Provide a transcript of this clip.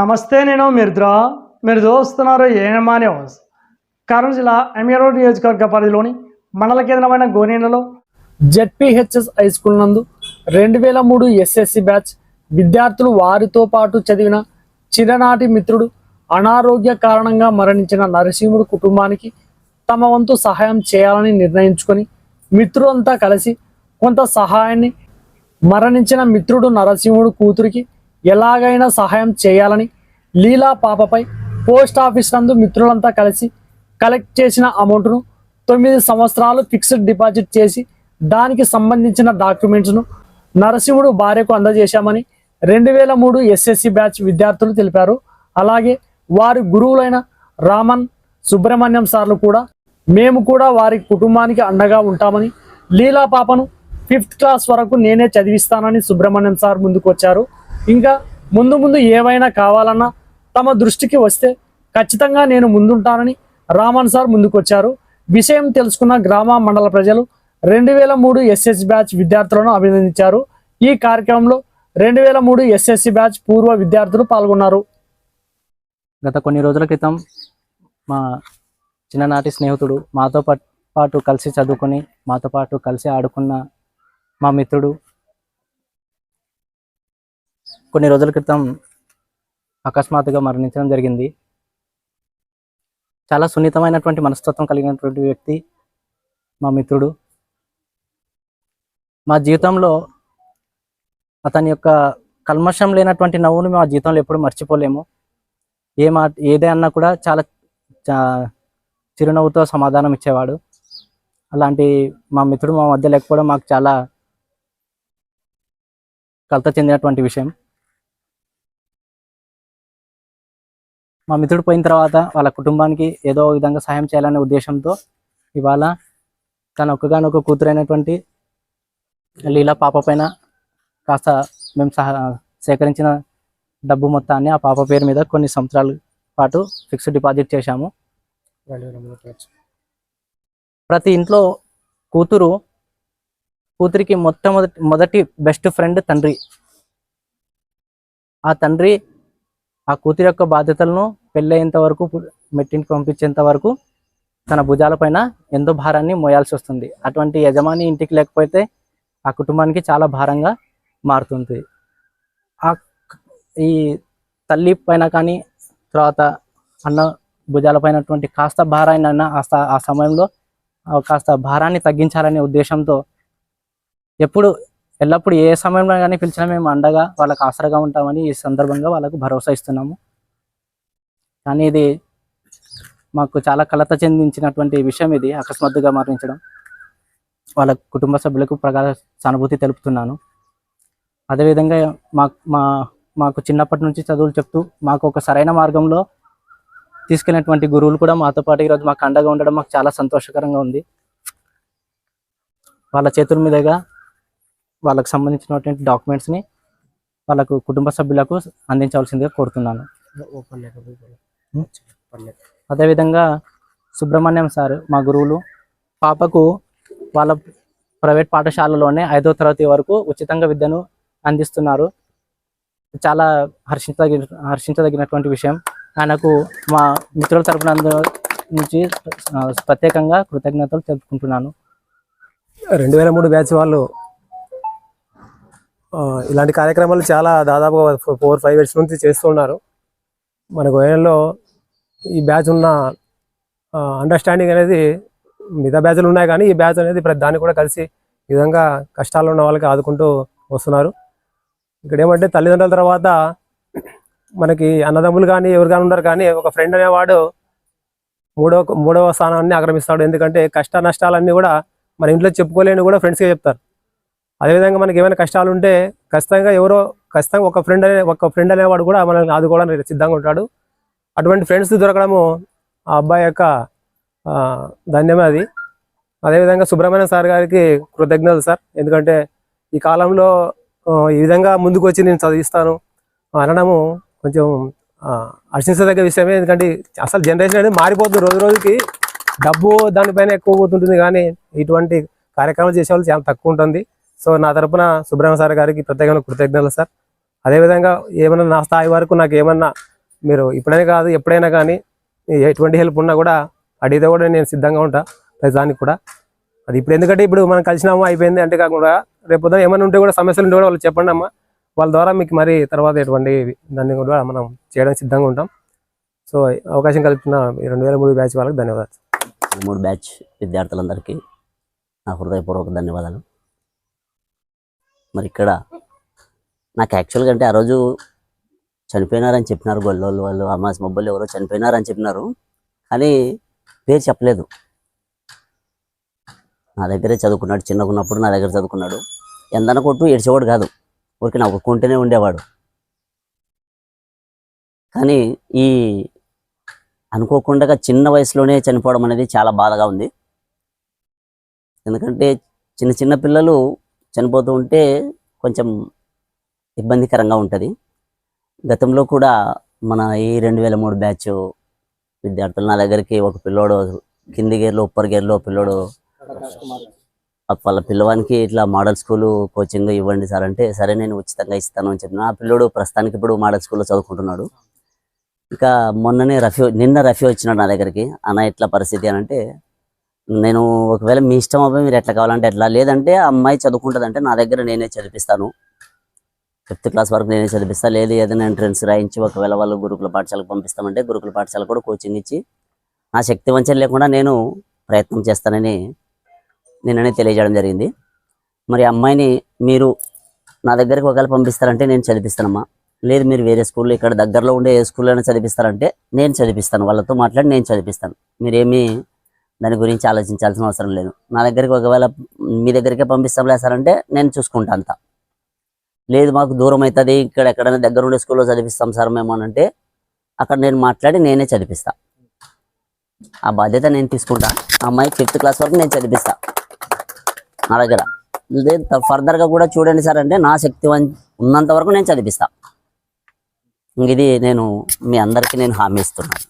నమస్తే నేను మిర్ద్రా. మీరు చూస్తున్నారు ఏమా న్యూస్. కర్నూలు జిల్లా ఎంఏ రోడ్ నియోజకవర్గ పరిధిలోని మండల కేంద్రమైన గోనేలలో జెడ్పీహెచ్ఎస్ హై స్కూల్ నందు రెండు వేల మూడు ఎస్ఎస్సి బ్యాచ్ విద్యార్థులు వారితో పాటు చదివిన చిరనాటి మిత్రుడు అనారోగ్య కారణంగా మరణించిన నరసింహుడు కుటుంబానికి తమ వంతు సహాయం చేయాలని నిర్ణయించుకొని మిత్రులంతా కలిసి కొంత సహాయాన్ని మరణించిన మిత్రుడు నరసింహుడు కూతురికి ఎలాగైనా సహాయం చేయాలని లీలా పాపపై పోస్ట్ ఆఫీస్ నందు మిత్రులంతా కలిసి కలెక్ట్ చేసిన అమౌంట్ను తొమ్మిది సంవత్సరాలు ఫిక్స్డ్ డిపాజిట్ చేసి దానికి సంబంధించిన డాక్యుమెంట్స్ను నరసింహుడు భార్యకు అందజేశామని రెండు వేల మూడు ఎస్ఎస్సి బ్యాచ్ విద్యార్థులు తెలిపారు. అలాగే వారి గురువులైన రామన్ సుబ్రహ్మణ్యం సార్లు కూడా మేము కూడా వారి కుటుంబానికి అండగా ఉంటామని లీలా పాపను ఫిఫ్త్ క్లాస్ వరకు నేనే చదివిస్తానని సుబ్రహ్మణ్యం సార్ ముందుకు వచ్చారు. ఇంకా ముందు ముందు ఏవైనా కావాలన్నా తమ దృష్టికి వస్తే ఖచ్చితంగా నేను ముందుంటానని రామన్ సార్ ముందుకొచ్చారు. విషయం తెలుసుకున్న గ్రామ మండల ప్రజలు రెండు వేల మూడు ఎస్ఎస్సి బ్యాచ్ విద్యార్థులను అభినందించారు. ఈ కార్యక్రమంలో రెండు వేల మూడు ఎస్ఎస్సి బ్యాచ్ పూర్వ విద్యార్థులు పాల్గొన్నారు. గత కొన్ని రోజుల క్రితం మా చిన్ననాటి స్నేహితుడు మాతో పాటు కలిసి చదువుకొని మాతో పాటు కలిసి ఆడుకున్న మా మిత్రుడు కొన్ని రోజుల క్రితం అకస్మాత్తుగా మరణించడం జరిగింది. చాలా సున్నితమైనటువంటి మనస్తత్వం కలిగినటువంటి వ్యక్తి మా మిత్రుడు. మా జీవితంలో అతని యొక్క కల్మషం లేనటువంటి నవ్వును మేము ఆ జీవితంలో ఎప్పుడు మర్చిపోలేము. ఏ మాట ఏదే అన్నా కూడా చాలా చిరునవ్వుతో సమాధానం ఇచ్చేవాడు. అలాంటి మా మిత్రుడు మా మధ్య లేకపోవడం మాకు చాలా కలత చెందినటువంటి విషయం. మా మిత్రుడు పోయిన తర్వాత వాళ్ళ కుటుంబానికి ఏదో విధంగా సహాయం చేయాలనే ఉద్దేశంతో ఇవాళ తన ఒక్కగానొక్క కూతురైనటువంటి లీలా పాప పైన కాస్త మేము సహా సేకరించిన డబ్బు మొత్తాన్ని ఆ పాప పేరు మీద కొన్ని సంవత్సరాల పాటు ఫిక్స్డ్ డిపాజిట్ చేశాము. ప్రతి ఇంట్లో కూతురు కూతురికి మొట్టమొదటి మొదటి బెస్ట్ ఫ్రెండ్ తండ్రి. ఆ తండ్రి ఆ కూతురి యొక్క బాధ్యతలను పెళ్ళయ్యేంత వరకు పు- మెట్టింటికి పంపించేంత వరకు తన భుజాలపైన ఎంతో భారాన్ని మోయాల్సి వస్తుంది. అటువంటి యజమాని ఇంటికి లేకపోతే ఆ కుటుంబానికి చాలా భారంగా మారుతుంది. ఆ ఈ తల్లి పైన కానీ తర్వాత అన్న భుజాలపైనటువంటి కాస్త భారాన్ని ఆ ఆ సమయంలో ఆ కాస్త భారాన్ని తగ్గించాలనే ఉద్దేశంతో ఎప్పుడు ఎల్లప్పుడు ఏ సమయంలో కానీ పిలిచినా మేము అండగా వాళ్ళకు ఆసరగా ఉంటామని ఈ సందర్భంగా వాళ్ళకు భరోసా ఇస్తున్నాము. కానీ ఇది మాకు చాలా కలత చెందించినటువంటి విషయం ఇది అకస్మాత్తుగా మరణించడం. వాళ్ళ కుటుంబ సభ్యులకు ప్రగాఢ సానుభూతి తెలుపుతున్నాను. అదేవిధంగా మా మా మాకు చిన్నప్పటి నుంచి చదువులు చెప్తూ మాకు ఒక సరైన మార్గంలో తీసుకెళ్ళినటువంటి గురువులు కూడా మాతో పాటు ఈరోజు మాకు అండగా ఉండడం మాకు చాలా సంతోషకరంగా ఉంది. వాళ్ళ చేతుల మీదుగా వాళ్ళకు సంబంధించినటువంటి డాక్యుమెంట్స్ని వాళ్ళకు కుటుంబ సభ్యులకు అందించవలసిందిగా కోరుతున్నాను. అదేవిధంగా సుబ్రహ్మణ్యం సార్ మా గురువులు పాపకు వాళ్ళ ప్రైవేట్ పాఠశాలలోనే ఐదో తరగతి వరకు ఉచితంగా విద్యను అందిస్తున్నారు. చాలా హర్షించదగిన హర్షించదగినటువంటి విషయం. ఆయనకు మా మిత్రుల తరపున నుంచి ప్రత్యేకంగా కృతజ్ఞతలు తెలుపుకుంటున్నాను. రెండు వేల మూడు బ్యాచ్ వాళ్ళు ఇలాంటి కార్యక్రమాలు చాలా దాదాపు ఫోర్ ఫైవ్ ఇయర్స్ నుంచి చేస్తున్నారు మన గోయల్లో ఈ బ్యాచ్ ఉన్న అండర్స్టాండింగ్ అనేది మిగతా బ్యాచ్లు ఉన్నాయి కానీ ఈ బ్యాచ్ అనేది ప్రతి దాన్ని కూడా కలిసి ఈ విధంగా కష్టాలు ఉన్న వాళ్ళకి ఆదుకుంటూ వస్తున్నారు. ఇక్కడ ఏమంటే తల్లిదండ్రుల తర్వాత మనకి అన్నదమ్ములు కానీ ఎవరు కానీ ఉన్నారు కానీ ఒక ఫ్రెండ్ అనేవాడు మూడో మూడవ స్థానాన్ని ఆక్రమిస్తాడు. ఎందుకంటే కష్ట నష్టాలన్నీ కూడా మన ఇంట్లో చెప్పుకోలేని కూడా ఫ్రెండ్స్కే చెప్తారు. అదేవిధంగా మనకి ఏమైనా కష్టాలు ఉంటే ఖచ్చితంగా ఎవరో ఖచ్చితంగా ఒక ఫ్రెండ్ అనే ఒక ఫ్రెండ్ అనేవాడు కూడా మనల్ని ఆదుకోవడానికి సిద్ధంగా ఉంటాడు. అటువంటి ఫ్రెండ్స్ దొరకడము ఆ అబ్బాయి యొక్క ధన్యమే అది. అదేవిధంగా సుబ్రహ్మణ్యం సార్ గారికి కృతజ్ఞతలు సార్. ఎందుకంటే ఈ కాలంలో ఈ విధంగా ముందుకు వచ్చి నేను చదివిస్తాను. అనడము కొంచెం ఆ, హర్షించదగ్గ విషయమే. ఎందుకంటే అసలు జనరేషన్ అనేది మారిపోతుంది రోజు రోజుకి. డబ్బు దానిపైన ఎక్కువ పోతుంటుంది కానీ ఇటువంటి కార్యక్రమాలు చేసే వాళ్ళు చాలా తక్కువ ఉంటుంది. సో నా తరపున సుబ్రహ్మ సార్ గారికి ప్రత్యేకంగా కృతజ్ఞతలు సార్. అదేవిధంగా ఏమైనా నా స్థాయి వరకు నాకు ఏమన్నా మీరు ఇప్పుడైనా కాదు ఎప్పుడైనా కానీ ఎటువంటి హెల్ప్ ఉన్నా కూడా అడిగితే కూడా నేను సిద్ధంగా ఉంటా ప్రతిదానికి కూడా. అది ఇప్పుడు ఎందుకంటే ఇప్పుడు మనం కలిసినాము అయిపోయింది అంటే కాకుండా రేపు పొద్దున ఏమైనా ఉంటే కూడా సమస్యలు ఉంటే కూడా వాళ్ళు చెప్పండి అమ్మా. వాళ్ళ ద్వారా మీకు మరి తర్వాత ఎటువంటి దాన్ని కూడా మనం చేయడానికి సిద్ధంగా ఉంటాం. సో అవకాశం కల్పించిన రెండు వేల మూడు బ్యాచ్ వాళ్ళకి ధన్యవాదాలు. మూడు బ్యాచ్ విద్యార్థులందరికీ నా హృదయపూర్వక ధన్యవాదాలు. మరి ఇక్కడ నాకు యాక్చువల్గా అంటే ఆ రోజు చనిపోయినారని చెప్పినారు గొల్లోళ్ళు వాళ్ళు అమ్మాస్ మొబ్బలు ఎవరో చనిపోయినారని చెప్పినారు. కానీ పేరు చెప్పలేదు. నా దగ్గరే చదువుకున్నాడు చిన్నగా ఉన్నప్పుడు నా దగ్గర చదువుకున్నాడు. ఎందన కొట్టు ఏడ్చేవాడు కాదు. ఊరికి నవ్వుకుంటూనే ఉండేవాడు. కానీ ఈ అనుకోకుండా చిన్న వయసులోనే చనిపోవడం అనేది చాలా బాధగా ఉంది. ఎందుకంటే చిన్న చిన్న పిల్లలు చనిపోతూ ఉంటే కొంచెం ఇబ్బందికరంగా ఉంటుంది. గతంలో కూడా మన ఈ రెండు వేల మూడు బ్యాచ్ విద్యార్థులు నా దగ్గరికి ఒక పిల్లోడు కింది గేర్లో ఉప్పర్ గేర్లో పిల్లోడు వాళ్ళ పిల్లవానికి ఇట్లా మోడల్ స్కూల్ కోచింగ్ ఇవ్వండి సార్ అంటే సరే నేను ఉచితంగా ఇస్తాను అని చెప్పిన. ఆ పిల్లోడు ప్రస్తుతానికి ఇప్పుడు మోడల్ స్కూల్లో చదువుకుంటున్నాడు. ఇంకా మొన్ననే రఫీ నిన్న రఫీ వచ్చినాడు నా దగ్గరికి. అన్న ఎట్లా పరిస్థితి అని అంటే నేను ఒకవేళ మీ ఇష్టం అబ్బాయి మీరు ఎట్లా కావాలంటే ఎట్లా? లేదంటే ఆ అమ్మాయి చదువుకుంటుందంటే నా దగ్గర నేనే చదివిస్తాను. ఫిఫ్త్ క్లాస్ వరకు నేనే చదివిస్తా. లేదు ఏదైనా ఎంట్రన్స్ రాయించి ఒకవేళ వాళ్ళు గురుకుల పాఠశాలకు పంపిస్తామంటే గురుకుల పాఠశాల కూడా కోచింగ్ ఇచ్చి నా శక్తి వంచన లేకుండా నేను ప్రయత్నం చేస్తానని నిన్ననే తెలియజేయడం జరిగింది. మరి అమ్మాయిని మీరు నా దగ్గరికి ఒకవేళ పంపిస్తారంటే నేను చదివిస్తానమ్మా. లేదు మీరు వేరే స్కూల్లో ఇక్కడ దగ్గరలో ఉండే ఏ స్కూల్లో చదివిస్తారంటే నేను చదివిస్తాను. వాళ్ళతో మాట్లాడి నేను చదివిస్తాను. మీరేమీ దాని గురించి ఆలోచించాల్సిన అవసరం లేదు. నా దగ్గరికి ఒకవేళ మీ దగ్గరికే పంపిస్తాంలే సార్ అంటే నేను చూసుకుంటా అంతా. లేదు మాకు దూరం అవుతుంది ఇక్కడ ఎక్కడైనా దగ్గర ఉండే స్కూల్లో చదివిస్తాం సార్ మేము అని అంటే అక్కడ నేను మాట్లాడి నేనే చదివిస్తా. ఆ బాధ్యత నేను తీసుకుంటా. ఆ అమ్మాయి ఫిఫ్త్ క్లాస్ వరకు నేను చదివిస్తా. నా దగ్గర. లేదు ఫర్దర్గా కూడా చూడండి సార్ అంటే నా శక్తి ఉన్నంత వరకు నేను చదివిస్తా. ఇది నేను మీ అందరికీ నేను హామీ ఇస్తున్నాను.